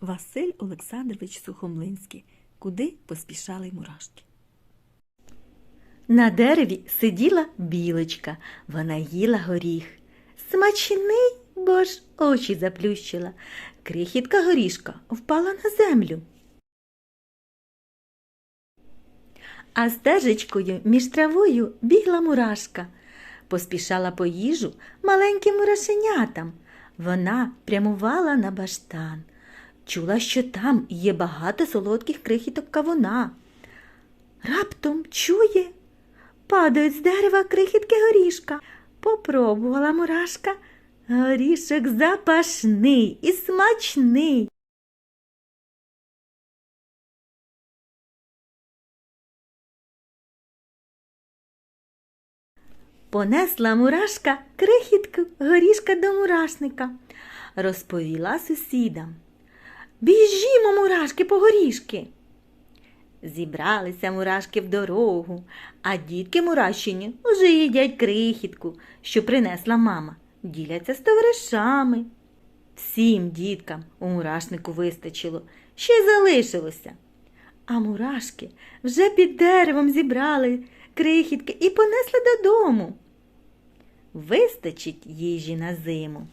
Василь Олександрович Сухомлинський. Куди поспішали мурашки? На дереві сиділа білочка, вона їла горіх. Смачний, бо ж очі заплющила. Крихітка горішка впала на землю. А стежечкою між травою бігла мурашка. Поспішала по їжу маленьким мурашенятам. Вона прямувала на баштан. Чула, що там є багато солодких крихіток кавуна. Раптом чує, падають з дерева крихітки горішка. Попробувала мурашка. Горішок запашний і смачний. Понесла мурашка крихітку горішка до мурашника, розповіла сусідам. Біжімо, мурашки, по горішки. Зібралися мурашки в дорогу, а дітки мурашині вже їдять крихітку, що принесла мама, діляться з товаришами. Всім діткам у мурашнику вистачило, ще й залишилося. А мурашки вже під деревом зібрали крихітки і понесли додому. Вистачить їжі на зиму.